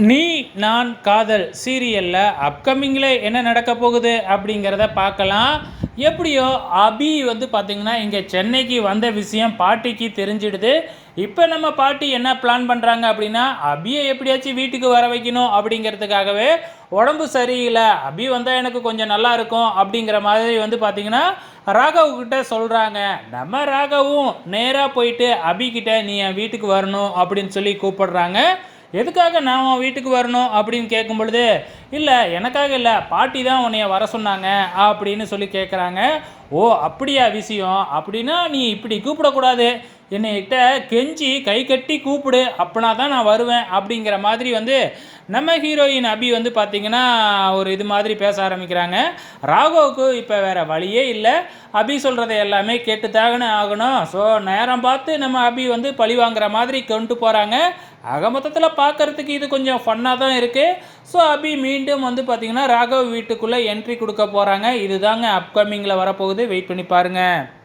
நீ நான் காதல் சீரியலில் அப்கமிங்கில் என்ன நடக்க போகுது அப்படிங்கிறத பார்க்கலாம். எப்படியோ அபி வந்து பார்த்திங்கன்னா இங்கே சென்னைக்கு வந்த விஷயம் பாட்டிக்கு தெரிஞ்சிடுது. இப்போ நம்ம பாட்டி என்ன பிளான் பண்ணுறாங்க அப்படின்னா அபியை எப்படியாச்சும் வீட்டுக்கு வர வைக்கணும் அப்படிங்கிறதுக்காகவே உடம்பு சரியில்லை. அபி வந்தால் எனக்கு கொஞ்சம் நல்லா இருக்கும் அப்படிங்கிற மாதிரி வந்து பார்த்திங்கன்னா ராகவ் கிட்டே சொல்கிறாங்க நம்ம ராகவும் நேராக போயிட்டு அபிக்கிட்ட நீ என் வீட்டுக்கு வரணும் அப்படின்னு சொல்லி கூப்பிடுறாங்க. எதுக்காக நான் உன் வீட்டுக்கு வரணும் அப்படின்னு கேட்கும் பொழுது இல்லை எனக்காக இல்லை பாட்டி தான் உன்னைய வர சொன்னாங்க அப்படின்னு சொல்லி கேட்குறாங்க ஓ அப்படியா விஷயம்? அப்படின்னா நீ இப்படி கூப்பிடக்கூடாது. என்னைகிட்ட கெஞ்சி கை கட்டி கூப்பிடு அப்படின்னா தான் நான் வருவேன் அப்படிங்கிற மாதிரி வந்து நம்ம ஹீரோயின் அபி வந்து பார்த்திங்கன்னா ஒரு இது மாதிரி பேச ஆரம்பிக்கிறாங்க. ராகவுக்கு இப்போ வேறு வழியே இல்லை. அபி சொல்கிறத எல்லாமே கேட்டு தாகனே ஆகணும். ஸோ நேரம் பார்த்து நம்ம அபி வந்து பழி வாங்குற மாதிரி கொண்டு போகிறாங்க ஆக மொத்தத்தில் பார்க்குறதுக்கு இது கொஞ்சம் ஃபன்னாக தான் இருக்குது ஸோ அபி மீண்டும் வந்து பார்த்திங்கன்னா ராகவ் வீட்டுக்குள்ளே என்ட்ரி கொடுக்க போகிறாங்க இதுதாங்க அப்கமிங்கில் வரப்போகுது. வெயிட் பண்ணி பாருங்கள்